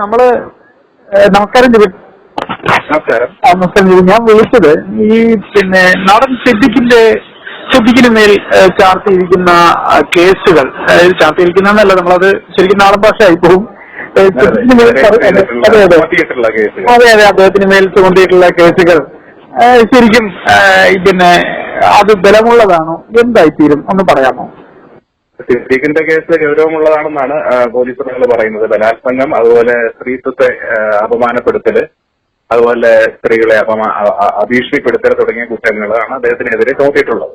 നമ്മൾ നമസ്കാരം ജിബിൻ നമസ്കാരം. നമസ്കാരം ജിബിൻ ഞാൻ വിളിച്ചത് ഈ പിന്നെ നടൻ സിദ്ദിഖിന്റെ സിദ്ദിഖിന് മേൽ ചാർത്തിയിരിക്കുന്ന കേസുകൾ. അതായത് ചാർത്തിയിരിക്കുന്നതല്ല നമ്മളത് ശരിക്കും നാടൻ ഭാഷയായി പോകും. അതെ അതെ. അതെ അദ്ദേഹത്തിന് മേൽ ചുമത്തിയിട്ടുള്ള കേസുകൾ. ശരിക്കും പിന്നെ അത് ബലമുള്ളതാണോ? എന്തായിത്തീരും? ഒന്ന് പറയാമോ? സിദ്ദീഖിന്റെ കേസ് ഗൗരവമുള്ളതാണെന്നാണ് പോലീസ് പോലീസുകൾ പറയുന്നത്. ബലാത്സംഗം അതുപോലെ സ്ത്രീത്വത്തെ അപമാനപ്പെടുത്തൽ അതുപോലെ സ്ത്രീകളെ അപമാ അഭീഷണിപ്പെടുത്തൽ തുടങ്ങിയ കുറ്റങ്ങളാണ് അദ്ദേഹത്തിനെതിരെ ചുമത്തിയിട്ടുള്ളത്.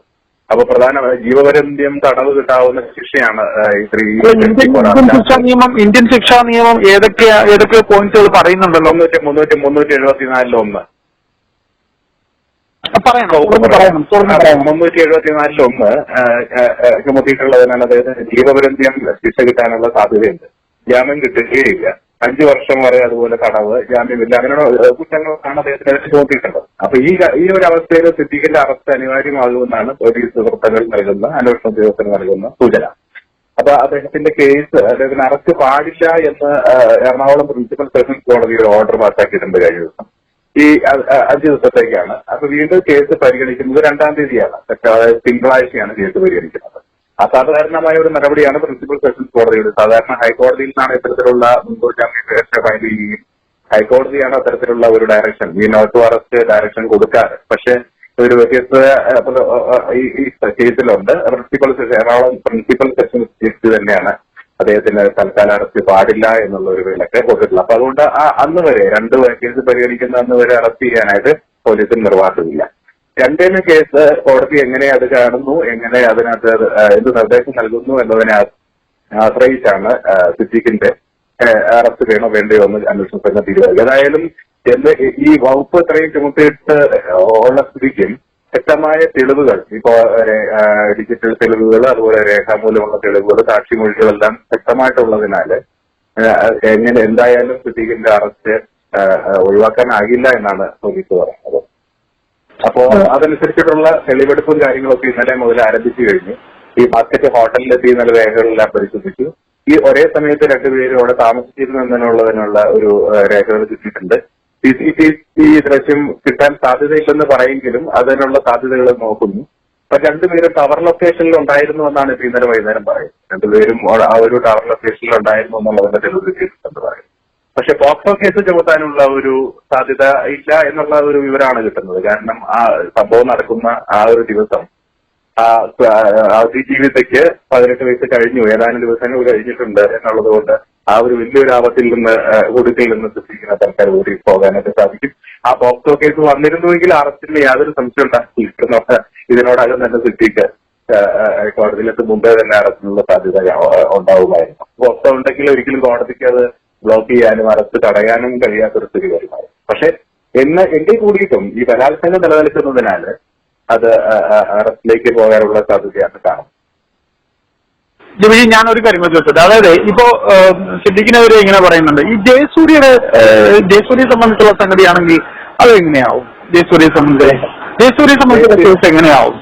അപ്പൊ പ്രധാന ജീവപര്യന്തം തടവ് കിട്ടാവുന്ന ശിക്ഷയാണ് ഈ സ്ത്രീ ശിക്ഷാ നിയമം ഇന്ത്യൻ ശിക്ഷാ നിയമം ഏതൊക്കെയാ ഏതൊക്കെ പോയിന്റുകൾ പറയുന്നുണ്ടല്ലോ. മുന്നൂറ്റി മുന്നൂറ്റി മുന്നൂറ്റി എഴുപത്തിനാലിൽ ഒന്ന് മുന്നൂറ്റി എഴുപത്തിനാലിൽ ഒന്ന് ചുമത്തിയിട്ടുള്ളതിനാൽ അദ്ദേഹത്തിന് ജീവപര്യന്തം ശിക്ഷ കിട്ടാനുള്ള സാധ്യതയുണ്ട്. ജാമ്യം കിട്ടുകയില്ല. അഞ്ചു വർഷം വരെ അതുപോലെ തടവ് ജാമ്യമില്ല. അങ്ങനെയുള്ള കുറ്റങ്ങളാണ് അദ്ദേഹത്തിനെതിരെ ചുമത്തിയിട്ടുള്ളത്. അപ്പൊ ഈ ഈ ഒരു അവസ്ഥയിൽ സിദ്ദീഖിന്റെ അറസ്റ്റ് അനിവാര്യമാകുമെന്നാണ് പോലീസ് വൃത്തങ്ങൾ നൽകുന്ന അന്വേഷണ ഉദ്യോഗസ്ഥർ നൽകുന്ന സൂചന. അപ്പൊ അദ്ദേഹത്തിന്റെ കേസ് അദ്ദേഹത്തിന് അറസ്റ്റ് പാടില്ല എന്ന് എറണാകുളം പ്രിൻസിപ്പൽ സെഷൻസ് കോടതി ഒരു ഓർഡർ പാസ്സാക്കിയിട്ടുണ്ട് കഴിഞ്ഞ ദിവസം. ഈ അഞ്ചു ദിവസത്തേക്കാണ് അപ്പൊ വീണ്ടും കേസ് പരിഗണിക്കുന്നത് രണ്ടാം തീയതിയാണ്. തിങ്കളാഴ്ചയാണ് കേസ് പരിഗണിക്കുന്നത്. അസാധാരണമായ ഒരു നടപടിയാണ് പ്രിൻസിപ്പൽ സെഷൻസ് കോടതിയുടെ. സാധാരണ ഹൈക്കോടതിയിൽ നിന്നാണ് ഇത്തരത്തിലുള്ള മുൻകൂർ ജാമ്യാപേക്ഷ ഫയൽ ചെയ്യുകയും ഹൈക്കോടതിയാണ് അത്തരത്തിലുള്ള ഒരു ഡയറക്ഷൻ ഈ നോട്ട് അറസ്റ്റ് ഡയറക്ഷൻ കൊടുക്കാറ്. പക്ഷെ ഒരു വ്യത്യസ്ത ഈ കേസിലുണ്ട്. Principal session Ernakulam principal judge തന്നെയാണ് അദ്ദേഹത്തിന് തൽക്കാല അറസ്റ്റ് പാടില്ല എന്നുള്ള ഒരു വിലക്ക് കൊടുത്തിട്ടുള്ളത് അപ്പൊ അതുകൊണ്ട് അന്ന് വരെ രണ്ട് കേസ് പരിഗണിക്കുന്ന അന്ന് വരെ അറസ്റ്റ് ചെയ്യാനായിട്ട് പോലീസിന് നിർവാഹമില്ല. രണ്ടേന് കേസ് കോടതി എങ്ങനെ അത് കാണുന്നു എങ്ങനെ അതിനകത്ത് എന്ത് നിർദ്ദേശം നൽകുന്നു എന്നതിനെ ആശ്രയിച്ചാണ് സിദ്ദീഖിന്റെ അറസ്റ്റ് വേണോ വേണ്ടയോ എന്ന് അന്വേഷണ സംഘം തീരുമാനിക്കും ഏതായാലും ഈ വകുപ്പ് ഇത്രയും ചുമത്തിയിട്ട് ഉള്ള സ്ഥിതിക്കും വ്യക്തമായ തെളിവുകൾ. ഇപ്പോ ഡിജിറ്റൽ തെളിവുകൾ അതുപോലെ രേഖാമൂലമുള്ള തെളിവുകൾ സാക്ഷിമൊഴികളെല്ലാം വ്യക്തമായിട്ടുള്ളതിനാൽ എങ്ങനെ എന്തായാലും സിദ്ദീഖിന്റെ അറസ്റ്റ് ഒഴിവാക്കാനാകില്ല എന്നാണ് പോലീസ് പറയുന്നത്. അപ്പോ അതനുസരിച്ചിട്ടുള്ള തെളിവെടുപ്പും കാര്യങ്ങളൊക്കെ ഇന്നലെ മുതൽ ആരംഭിച്ചു കഴിഞ്ഞു. ഈ മാർക്കറ്റ് ഹോട്ടലിലെത്തി ഇന്നലെ രേഖകളെല്ലാം പരിശോധിച്ചു. ഈ ഒരേ സമയത്ത് രണ്ടുപേരും അവിടെ താമസിച്ചിരുന്നു എന്നതിനുള്ളതിനുള്ള ഒരു രേഖകൾ കിട്ടിയിട്ടുണ്ട്. സി സി ടി വി ദൃശ്യം കിട്ടാൻ സാധ്യതയില്ലെന്ന് പറയെങ്കിലും അതിനുള്ള സാധ്യതകൾ നോക്കുന്നു. അപ്പൊ രണ്ടുപേരും ടവർ ലൊക്കേഷനിൽ ഉണ്ടായിരുന്നു എന്നാണ് ഇപ്പൊ ഇന്നലെ വൈകുന്നേരം പറയുന്നത്. രണ്ടുപേരും ആ- ഒരു ടവർ ലൊക്കേഷനിൽ ഉണ്ടായിരുന്നു എന്നുള്ളതിന്റെ തെളിവ് കിട്ടിയിട്ടുണ്ടെന്ന് പറയും പക്ഷെ പോക്സോ കേസ് ചുമത്താനുള്ള ഒരു സാധ്യത ഇല്ല എന്നുള്ള ഒരു വിവരമാണ് കിട്ടുന്നത്. കാരണം ആ സംഭവം നടക്കുന്ന ആ ഒരു ദിവസം അതിജീവിതയ്ക്ക് പതിനെട്ട് വയസ്സ് കഴിഞ്ഞു ഏതാനും ദിവസങ്ങൾ കഴിഞ്ഞിട്ടുണ്ട് എന്നുള്ളത് കൊണ്ട് ആ ഒരു വലിയൊരു ആപത്തിൽ നിന്ന് ഒടുക്കിൽ നിന്ന് സൃഷ്ടിക്കുന്ന തൽക്കാലം ഓടി പോകാനായിട്ട് സാധിക്കും. ആ പോക്സോ കേസ് വന്നിരുന്നുവെങ്കിൽ അറസ്റ്റിന് യാതൊരു സംശയം ഉണ്ടാക്കിയിട്ടുണ്ട് ഇതിനോടകം തന്നെ സിദ്ധിക്ക് കോടതിയിലെത്തും മുമ്പേ തന്നെ അറസ്റ്റിനുള്ള സാധ്യത ഉണ്ടാവുമായിരുന്നു. പോക്സോ ഉണ്ടെങ്കിൽ ഒരിക്കലും കോടതിക്ക് അത് ബ്ലോക്ക് ചെയ്യാനും അറസ്റ്റ് തടയാനും കഴിയാത്തൊരു സ്ഥിതി വരുമായിരുന്നു പക്ഷെ എന്ന് എങ്കിൽ കൂടിയിട്ടും ഈ ബലാത്സംഗം നിലനിൽക്കുന്നതിനാൽ അത് അറസ്റ്റിലേക്ക് പോകാനുള്ള സാധ്യതയാണ് കാണുന്നത്. ജമിനി ഞാൻ ഒരു കാര്യം ചോദിച്ചത് അതായത് ഇപ്പോ സിദ്ദിഖിനെതിരെ ഇങ്ങനെ പറയുന്നുണ്ട്. ഈ ജയസൂര്യയുടെ ജയസൂര്യയെ സംബന്ധിച്ചുള്ള സംഗതിയാണെങ്കിൽ അത് എങ്ങനെയാവും? ജയസൂര്യയെ സംബന്ധിച്ച്. ജയസൂര്യയെ സംബന്ധിച്ചുള്ള കേസ് എങ്ങനെയാവും?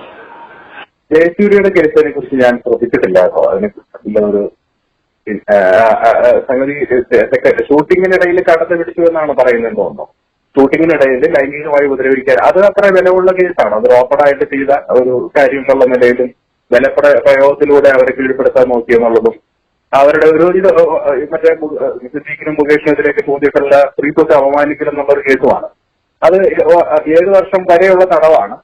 ജയസൂര്യയുടെ കേസിനെ കുറിച്ച് ഞാൻ ശ്രദ്ധിച്ചിട്ടില്ല കേട്ടോ. അതിനെ കുറിച്ചുള്ള ഒരു സംഗതി ഷൂട്ടിങ്ങിനിടയിൽ കടന്നു പിടിച്ചു എന്നാണ് പറയുന്നത് തോന്നുന്നു. ഷൂട്ടിങ്ങിനിടയിൽ ലൈംഗികമായി ഉപദ്രവിക്കാൻ. അത് അത്ര വിലയുള്ള കേസാണ്. അത് ഓപ്പണായിട്ട് ചെയ്ത ഒരു കാര്യം എന്നുള്ള നിലയിലും വിലപ്ര പ്രയോഗത്തിലൂടെ അവരെ കീഴ്പ്പെടുത്താൻ നോക്കി എന്നുള്ളതും അവരുടെ ഒരു ഇത് മറ്റേ സിദ്ദീഖിനും മുകേഷിനെതിരെയൊക്കെ തോന്നിയിട്ടുള്ള സ്ത്രീത്വത്തെ അപമാനിക്കൽ കേസുമാണ്. അത് ഏഴ് വർഷം വരെയുള്ള തടവാണ്.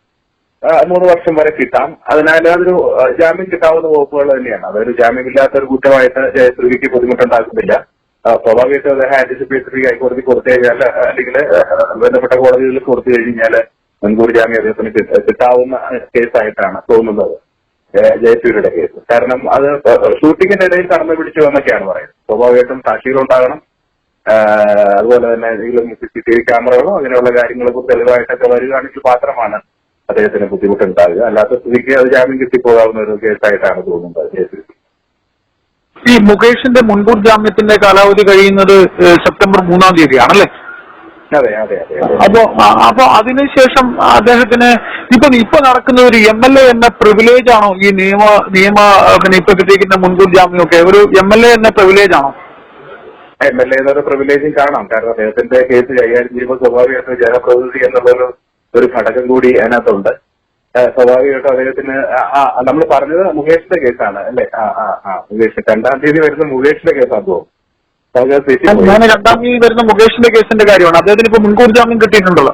മൂന്ന് വർഷം വരെ കിട്ടാം. അതിനാൽ അതൊരു ജാമ്യം കിട്ടാവുന്ന വകുപ്പുകൾ തന്നെയാണ്. അതൊരു ജാമ്യമില്ലാത്ത ഒരു കുറ്റമായിട്ട് ജയസൂര്യക്ക് ബുദ്ധിമുട്ടുണ്ടാക്കുന്നില്ല. സ്വാഭാവികമായിട്ടും അദ്ദേഹം ആന്റിസിപ്പേറ്ററി ഹൈക്കോടതി കൊടുത്തു കഴിഞ്ഞാൽ അല്ലെങ്കിൽ ബന്ധപ്പെട്ട കോടതികളിൽ കൊടുത്തു കഴിഞ്ഞാൽ മുൻകൂർ ജാമ്യം അദ്ദേഹത്തിന് കിട്ട- കിട്ടാവുന്ന കേസായിട്ടാണ് തോന്നുന്നത്. ജയസൂര്യയുടെ കേസ്. കാരണം അത് ഷൂട്ടിങ്ങിന്റെ ഇടയിൽ കടന്നു പിടിച്ചു എന്നൊക്കെയാണ് പറയുന്നത്. സ്വാഭാവികമായിട്ടും സാക്ഷികളുണ്ടാകണം അതുപോലെ തന്നെ ഏതെങ്കിലും സി സി ടി വി ക്യാമറകളോ അങ്ങനെയുള്ള കാര്യങ്ങളൊക്കെ തെളിവായിട്ടൊക്കെ വരികയാണെങ്കിൽ മാത്രമാണ് അദ്ദേഹത്തിന് ബുദ്ധിമുട്ടുണ്ടാകുക അല്ലാത്ത സ്ഥിതിക്ക് അത് ജാമ്യം കിട്ടിപ്പോകാവുന്ന ഒരു കേസായിട്ടാണ് തോന്നുന്നത്. കേസ് ഈ മുകേഷിന്റെ മുൻകൂർ ജാമ്യത്തിന്റെ കാലാവധി കഴിയുന്നത് സെപ്റ്റംബർ മൂന്നാം തീയതിയാണല്ലേ അതെ അതെ അപ്പോ അപ്പോ അതിനുശേഷം അദ്ദേഹത്തിന് ഇപ്പൊ ഇപ്പൊ നടക്കുന്ന ഒരു എം എൽ എ എന്ന പ്രിവിലേജ് ആണോ ഈ നിയമ നിയമ പിന്നെ ഇപ്പൊ കിട്ടിയിരിക്കുന്ന മുൻകൂർ ജാമ്യമൊക്കെ ഒരു എം എൽ എ എന്ന പ്രിവിലേജ് ആണോ എം എൽ എ എന്നൊരു പ്രിവിലേജും കാണാം കാരണം അദ്ദേഹത്തിന്റെ കേസ് കൈകാര്യം ചെയ്യുമ്പോൾ സ്വാഭാവികമായിട്ടും ജനപ്രതിനിധി എന്നുള്ളൊരു ഒരു ഘടകം കൂടി അതിനകത്തുണ്ട് സ്വാഭാവികമായിട്ടും അദ്ദേഹത്തിന് നമ്മൾ പറഞ്ഞത് മുകേഷിന്റെ കേസാണ് അല്ലെ? ആ ആ ആ മുകേഷ്. രണ്ടാം തീയതി വരുന്ന മുകേഷിന്റെ കേസാണ് തോന്നുന്നു. ഞാൻ രണ്ടാം തീയതി വരുന്ന മുകേഷിന്റെ കേസിന്റെ കാര്യമാണ്. അദ്ദേഹത്തിന് ഇപ്പൊ മുൻകൂർ ജാമ്യം കിട്ടിയിട്ടുണ്ടല്ലോ.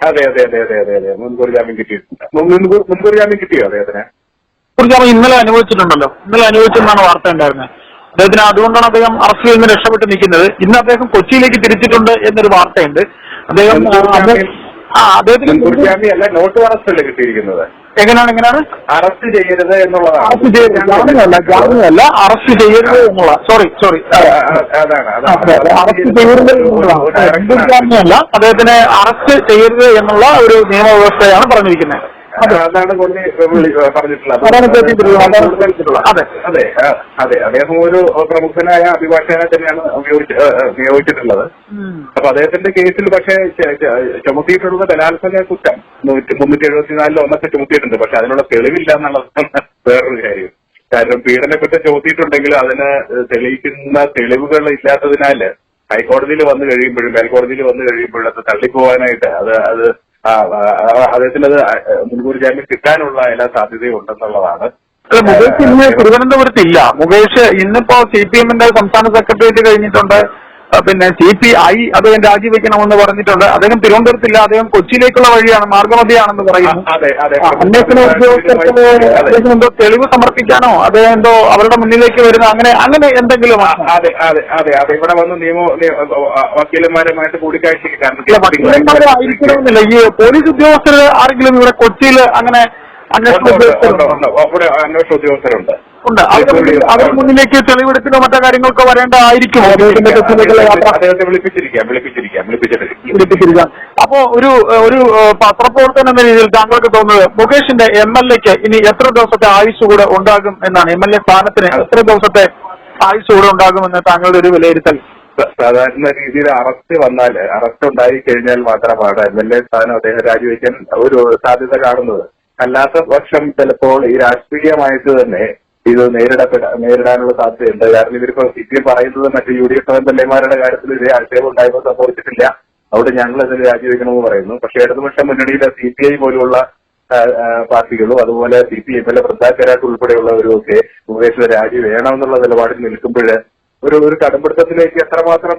അതെ അതെ അതെ അതെ അതെ അതെ. മുൻകൂർ ജാമ്യം കിട്ടിയിട്ടുണ്ട്. മുൻ- മുൻകൂർ മുൻകൂർ ജാമ്യം കിട്ടിയോ അദ്ദേഹത്തിന്? മുൻകൂർ ജാമ്യം ഇന്നലെ അനുവദിച്ചിട്ടുണ്ടല്ലോ. ഇന്നലെ അനുവദിച്ചെന്നാണ് വാർത്ത ഉണ്ടായിരുന്നത് അദ്ദേഹത്തിന് അതുകൊണ്ടാണ് അദ്ദേഹം അറസ്റ്റിൽ നിന്ന് രക്ഷപ്പെട്ട് നിൽക്കുന്നത്. ഇന്ന് അദ്ദേഹം കൊച്ചിയിലേക്ക് തിരിച്ചിട്ടുണ്ട് എന്നൊരു വാർത്തയുണ്ട്. അദ്ദേഹം ആ, അദ്ദേഹത്തിന് അല്ല നോട്ട് അറസ്റ്റ് അല്ലേ കിട്ടിയിരിക്കുന്നത്? എങ്ങനെയാണ് എങ്ങനെയാണ്? അറസ്റ്റ് ചെയ്യരുത് എന്നുള്ളതാണ്. അറസ്റ്റ് ചെയ്യരുത്. ജാമ്യമല്ല ജാമ്യമല്ല അറസ്റ്റ് ചെയ്യരുത് എന്നുള്ള സോറി സോറി. അറസ്റ്റ് ചെയ്യരുത് എന്നുള്ള ജാമ്യമല്ല അദ്ദേഹത്തിനെ അറസ്റ്റ് ചെയ്യരുത് എന്നുള്ള ഒരു നിയമവ്യവസ്ഥയാണ് പറഞ്ഞിരിക്കുന്നത്. അതാണ് പറഞ്ഞിട്ടുള്ളത്. അതെ. അതെ അതെ. അദ്ദേഹം ഒരു പ്രമുഖനായ അഭിഭാഷകനെ തന്നെയാണ് നിയോഗിച്ചിട്ടുള്ളത് അപ്പൊ അദ്ദേഹത്തിന്റെ കേസിൽ പക്ഷേ ചുമത്തിയിട്ടുള്ള ബലാത്സംഗ കുറ്റം നൂറ്റി മുന്നൂറ്റി എഴുപത്തിനാലിൽ ഒന്നൊക്കെ ചുമത്തിയിട്ടുണ്ട്. പക്ഷെ അതിനുള്ള തെളിവില്ല എന്നുള്ളതാണ് വേറൊരു കാര്യം. കാരണം പീഡനക്കുറ്റം ചുമത്തിയിട്ടുണ്ടെങ്കിൽ അതിന് തെളിയിക്കുന്ന തെളിവുകൾ ഇല്ലാത്തതിനാല് ഹൈക്കോടതിയിൽ വന്നു കഴിയുമ്പോഴും ഹൈക്കോടതിയിൽ വന്നു കഴിയുമ്പോഴും അത് തള്ളിപ്പോവാനായിട്ട് അത് അത് അദ്ദേഹത്തിന് അത് മുൻകൂർ ജാമ്യം കിട്ടാനുള്ള എല്ലാ സാധ്യതയും ഉണ്ടെന്നുള്ളതാണ്. അല്ല, മുകേഷ് ഇന്ന് തിരുവനന്തപുരത്ത് ഇല്ല മുകേഷ് ഇന്നിപ്പോ സി പി എമ്മിന്റെ സംസ്ഥാന സെക്രട്ടേറിയറ്റ് കഴിഞ്ഞിട്ടുണ്ട്. പിന്നെ സി പി ഐ അദ്ദേഹം രാജിവെക്കണമെന്ന് പറഞ്ഞിട്ടുണ്ട്. അദ്ദേഹം തിരുവനന്തപുരത്തില്ല. അദ്ദേഹം കൊച്ചിയിലേക്കുള്ള വഴിയാണ് മാർഗമതിയാണെന്ന് പറയുന്നു. അന്വേഷണ ഉദ്യോഗസ്ഥർക്ക്. അദ്ദേഹം എന്തോ തെളിവ് സമർപ്പിക്കാനോ അദ്ദേഹം എന്തോ അവരുടെ മുന്നിലേക്ക് വരുന്ന അങ്ങനെ അങ്ങനെ എന്തെങ്കിലും അതെ അതെ അതെ അതെ. ഇവിടെ വന്ന് നിയമ വക്കീലന്മാരുമായിട്ട് കൂടിക്കാഴ്ച കാരണം ഈ പോലീസ് ഉദ്യോഗസ്ഥർ ആരെങ്കിലും ഇവിടെ കൊച്ചിയിൽ അങ്ങനെ അന്വേഷണ ഉദ്യോഗസ്ഥരുണ്ട്? ഉണ്ട് അവരുടെ മുന്നിലേക്ക് തെളിവെടുപ്പിനോ മറ്റോ കാര്യങ്ങൾക്കോ വരേണ്ട ആയിരിക്കും. അദ്ദേഹത്തെ വിളിപ്പിച്ചിരിക്കാം വിളിപ്പിച്ചിരിക്കാം പിടിപ്പിച്ചിരിക്കാം അപ്പോ ഒരു ഒരു ഏഹ്, പത്രപ്രവർത്തനം എന്ന രീതിയിൽ താങ്കൾക്ക് തോന്നുന്നത് മുകേഷിന്റെ എം എൽ എക്ക് ഇനി എത്ര ദിവസത്തെ ആയുസ് കൂടെ ഉണ്ടാകും എന്നാണ്? എം എൽ എ സ്ഥാനത്തിന് എത്ര ദിവസത്തെ ആയുസ് കൂടെ ഉണ്ടാകുമെന്ന് താങ്കളുടെ ഒരു വിലയിരുത്തൽ? സാധാരണ രീതിയിൽ അറസ്റ്റ് വന്നാൽ അറസ്റ്റ് ഉണ്ടായി കഴിഞ്ഞാൽ മാത്രമാണ് എം എൽ എ സ്ഥാനം അദ്ദേഹം രാജിവെക്കാൻ ഒരു സാധ്യത കാണുന്നത്. അല്ലാത്ത പക്ഷം ചിലപ്പോൾ ഈ രാഷ്ട്രീയമായിട്ട് തന്നെ ഇത് നേരിടപ്പെടാ നേരിടാനുള്ള സാധ്യതയുണ്ട്. കാരണം ഇവരിപ്പോ സി പി എം പറയുന്നത് മറ്റു U D F M L കാര്യത്തിൽ ഇതേ ആക്ഷേപം ഉണ്ടായപ്പോൾ സംഭവിച്ചിട്ടില്ല. അവിടെ ഞങ്ങൾ ഇതിന് രാജിവെക്കണമെന്ന് പറയുന്നു. പക്ഷേ ഇടതുപക്ഷ മുന്നണിയിലെ സി പി ഐ പോലുള്ള പാർട്ടികളും അതുപോലെ സി പി എമ്മിലെ പ്രസാദ് ഉൾപ്പെടെയുള്ളവരും ഉൾപ്പെടെയുള്ളവരുമൊക്കെ മുകേഷ് രാജി വേണമെന്നുള്ള നിലപാടിൽ നിൽക്കുമ്പോൾ ഒരു ഒരു കടുംപിടുത്തത്തിലേക്ക് എത്രമാത്രം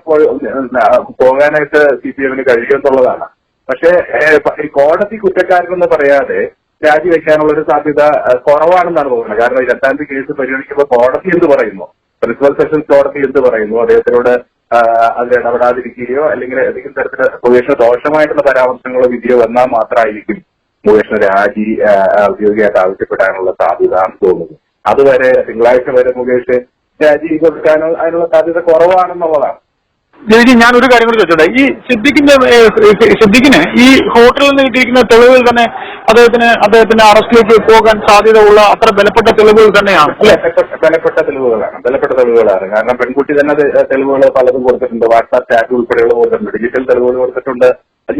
പോകാനായിട്ട് സി പി എമ്മിന് കഴിയുമെന്നുള്ളതാണ്. പക്ഷേ ഈ കോടതി കുറ്റക്കാരനെന്ന് പറയാതെ രാജിവെക്കാനുള്ള ഒരു സാധ്യത കുറവാണെന്നാണ് തോന്നുന്നത്. കാരണം തീയതി കേസ് പരിഗണിക്കുമ്പോൾ കോടതി എന്ത് പറയുന്നു? പ്രിൻസിപ്പൽ സെഷൻസ് കോടതി എന്ത് പറയുന്നു? അദ്ദേഹത്തിനോട് അത് ഇടപെടാതിരിക്കുകയോ അല്ലെങ്കിൽ ഏതെങ്കിലും തരത്തിൽ മുകേഷിന് ദോഷമായിട്ടുള്ള പരാമർശങ്ങളോ വിധിയോ വന്നാൽ മാത്രമായിരിക്കും മുകേഷിന് രാജി ഔദ്യോഗികമായിട്ട് ആവശ്യപ്പെടാനുള്ള സാധ്യത ആണെന്ന് തോന്നുന്നു അതുവരെ തിങ്കളാഴ്ച വരെ മുകേഷ് രാജി കൊടുക്കാനോ അതിനുള്ള സാധ്യത കുറവാണെന്നുള്ളതാണ്. ജയിജി ഞാൻ ഒരു കാര്യം കൂടി ചോദിച്ചോട്ടെ? ഈ സിദ്ദിഖിന്റെ സിദ്ദിഖിനെ ഈ ഹോട്ടലിൽ നിന്ന് കിട്ടിയിരിക്കുന്ന തെളിവുകൾ തന്നെ അദ്ദേഹത്തിന് അദ്ദേഹത്തിന്റെ അറസ്റ്റിലേക്ക് പോകാൻ സാധ്യത ഉള്ള അത്ര ബലപ്പെട്ട തെളിവുകൾ തന്നെയാണ് അല്ലെ? ബലപ്പെട്ട തെളിവുകളാണ്. ബലപ്പെട്ട തെളിവുകളാണ്. കാരണം പെൺകുട്ടി തന്നെ തെളിവുകൾ പലതും കൊടുത്തിട്ടുണ്ട്. വാട്സാപ്പ് ചാറ്റ് ഉൾപ്പെടെയുള്ള കൊടുത്തിട്ടുണ്ട്. ഡിജിറ്റൽ തെളിവുകൾ കൊടുത്തിട്ടുണ്ട്.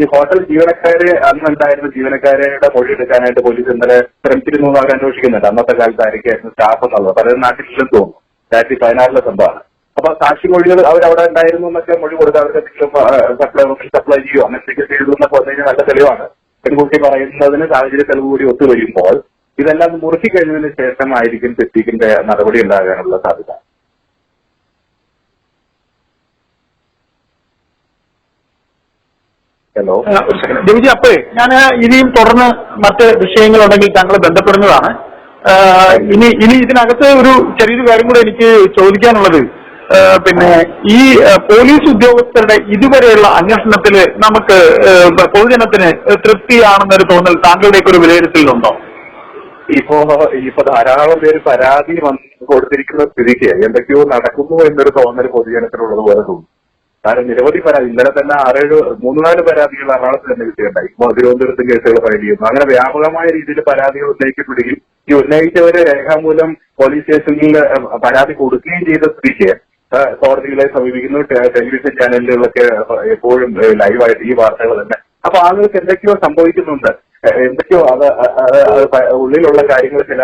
ഈ ഹോട്ടൽ ജീവനക്കാരെ അന്നുണ്ടായിരുന്ന ജീവനക്കാരുടെ മൊഴി എടുക്കാനായിട്ട് പോലീസ് ഇന്നലെ ശ്രമിച്ചിരുന്നു അവർ അന്വേഷിക്കുന്നുണ്ട്. അന്നത്തെ കാലത്ത് ആയിരിക്കും സ്റ്റാഫ് എന്നുള്ളത്. പലരും നാട്ടിലും തോന്നുന്നു. രണ്ടായിരത്തി പതിനാറിലെ സംഭവമാണ്. അപ്പൊ സാക്ഷി മൊഴികൾ അവരവിടെ ഉണ്ടായിരുന്നു എന്നൊക്കെ മൊഴി കൊടുക്കുക അവർക്ക് എന്തെങ്കിലും സപ്ലൈ സപ്ലൈ ചെയ്യോ അങ്ങനെ എന്തെങ്കിലും ചെയ്തു എന്നൊക്കെ വന്നു കഴിഞ്ഞാൽ നല്ല തെളിവാണ്. പെൺകുട്ടി പറയുന്നതിന് സാഹചര്യ തെളിവ് കൂടി ഒത്തു വരുമ്പോൾ ഇതെല്ലാം മുറുക്കി കഴിഞ്ഞതിന് ശേഷമായിരിക്കും തെറ്റിക്കിന്റെ നടപടി ഉണ്ടാകാനുള്ള സാധ്യത. ഹലോ. ജോജി അപ്പേ ഞാൻ ഇനിയും തുടർന്ന് മറ്റ് വിഷയങ്ങളുണ്ടെങ്കിൽ താങ്കൾ ബന്ധപ്പെടുന്നതാണ്. ഇനി ഇനി ഇതിനകത്ത് ഒരു ചെറിയൊരു കാര്യം കൂടെ എനിക്ക് ചോദിക്കാനുള്ളത്. പിന്നെ ഈ പോലീസ് ഉദ്യോഗസ്ഥരുടെ ഇതുവരെയുള്ള അന്വേഷണത്തിൽ നമുക്ക് പൊതുജനത്തിന് തൃപ്തിയാണെന്നൊരു തോന്നൽ താങ്കളുടെയൊക്കെ ഒരു വിലയിരുത്തലുണ്ടോ ഇപ്പോ ഇപ്പൊ ധാരാളം പേര് പരാതി വന്ന് കൊടുത്തിരിക്കുന്ന സ്ഥിതിക്ക് എന്തൊക്കെയോ നടക്കുന്നു എന്നൊരു തോന്നൽ പൊതുജനത്തിനുള്ളത് പോലെ തോന്നുന്നു കാരണം നിരവധി പരാതി ഇന്നലെ തന്നെ ആറേഴ് മൂന്ന് നാല് പരാതികൾ എറണാകുളത്ത് തന്നെ വിഷയമുണ്ടായി ഇപ്പോ തിരുവനന്തപുരത്തും കേസുകൾ ഫയൽ ചെയ്യുന്നു. അങ്ങനെ വ്യാപകമായ രീതിയിൽ പരാതികൾ ഉന്നയിക്കപ്പെടുകയും ഈ ഉന്നയിച്ചവരെ രേഖാമൂലം പോലീസ് സ്റ്റേഷനിൽ പരാതി കൊടുക്കുകയും ചെയ്ത സ്ഥിതിക്ക് കോടതികളെ സമീപിക്കുന്നു. ടെലിവിഷൻ ചാനലുകളിലൊക്കെ എപ്പോഴും ലൈവായിട്ട് ഈ വാർത്തകൾ തന്നെ. അപ്പൊ ആളുകൾക്ക് എന്തൊക്കെയോ സംഭവിക്കുന്നുണ്ട്. എന്തൊക്കെയോ അത് ഉള്ളിലുള്ള കാര്യങ്ങൾ ചില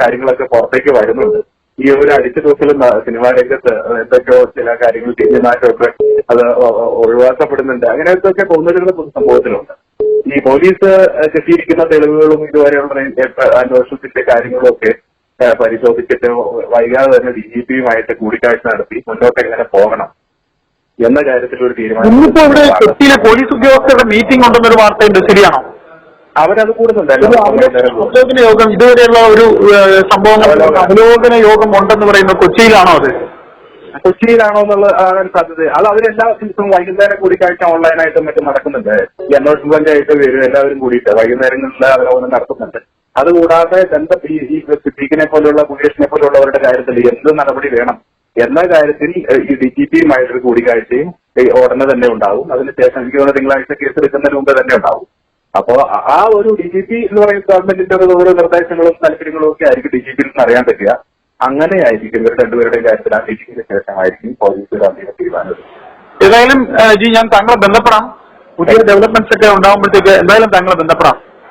കാര്യങ്ങളൊക്കെ പുറത്തേക്ക് വരുന്നുണ്ട്. ഈ ഒരു അടുത്ത ദിവസത്തിലും സിനിമാ രംഗത്ത് എന്തൊക്കെയോ ചില കാര്യങ്ങൾ ചെയ്യുന്നതായിട്ടൊക്കെ അത് ഒഴിവാക്കപ്പെടുന്നുണ്ട്. അങ്ങനെ എന്തൊക്കെ തോന്നുന്ന സംഭവത്തിലുണ്ട്. ഈ പോലീസ് കിട്ടിയിരിക്കുന്ന തെളിവുകളും ഇതുവരെയുള്ള അന്വേഷണത്തിന്റെ കാര്യങ്ങളും ഒക്കെ പരിശോധിച്ചിട്ട് വൈകാതെ തന്നെ ഡി ജി പിയുമായിട്ട് കൂടിക്കാഴ്ച നടത്തി മുന്നോട്ട് എങ്ങനെ പോകണം എന്ന കാര്യത്തിൽ ഒരു ഇന്നിപ്പോ ഇവിടെ തീരുമാനം കൊച്ചിയിലെ പോലീസ് ഉദ്യോഗസ്ഥരുടെ മീറ്റിംഗ് ഉണ്ടെന്നൊരു വാർത്തയുണ്ട്. ശരിയാണോ? അവരത് കൂടുന്നുണ്ട് ഇത് എല്ലാ അവലോ- ദിവസവും അവലോകന യോഗം ഇതുവരെയുള്ള ഒരു സംഭവങ്ങൾ അവലോകന യോഗം ഉണ്ടെന്ന് പറയുന്നത് കൊച്ചിയിലാണോ അത്? കൊച്ചിയിലാണോ എന്നുള്ള ആകാൻ സാധ്യത. അത് അവരെല്ലാ ദിവസവും വൈകുന്നേരം കൂടിക്കാഴ്ച ഓൺലൈനായിട്ടും മറ്റും നടക്കുന്നുണ്ട്. ഈ അന്വേഷണ പഞ്ചായത്ത് വരും എല്ലാവരും കൂടിയിട്ട് വൈകുന്നേരങ്ങളിൽ അവലോകനം നടത്തുന്നുണ്ട്. അതുകൂടാതെ ബന്ധ ഈ സിദ്ദീഖിനെ പോലെയുള്ള മുകേഷിനെ പോലെയുള്ളവരുടെ കാര്യത്തിൽ എന്ത് നടപടി വേണം? എന്ന കാര്യത്തിൽ ഈ ഡി ജി പിയുമായിട്ടൊരു കൂടിക്കാഴ്ചയും ഉടനെ തന്നെ ഉണ്ടാവും. അതിനുശേഷം എനിക്ക് തോന്നുന്നു തിങ്കളാഴ്ച കേസ് എടുക്കുന്നതിന് മുമ്പ് തന്നെ ഉണ്ടാവും. അപ്പോ ആ- ആ ഒരു ഡി ജി പി എന്ന് പറയുന്ന ഗവൺമെന്റിന്റെ ഓരോ നിർദ്ദേശങ്ങളും താല്പര്യങ്ങളും ഒക്കെ ആയിരിക്കും ഡി ജി പിയിൽ നിന്ന് അറിയാൻ പറ്റുക. അങ്ങനെയായിരിക്കും ഇവർ രണ്ടുപേരുടെയും കാര്യത്തിൽ അന്വേഷിച്ചതിന് ശേഷമായിരിക്കും പോലീസുകാർ അന്തിമ തീരുമാനം ഏതായാലും ജി ഞാൻ താങ്കളെ ബന്ധപ്പെടാം. പുതിയ ഡെവലപ്മെന്റ്സ് ഒക്കെ ഉണ്ടാകുമ്പോഴത്തേക്ക് എന്തായാലും താങ്കളെ ബന്ധപ്പെടാം.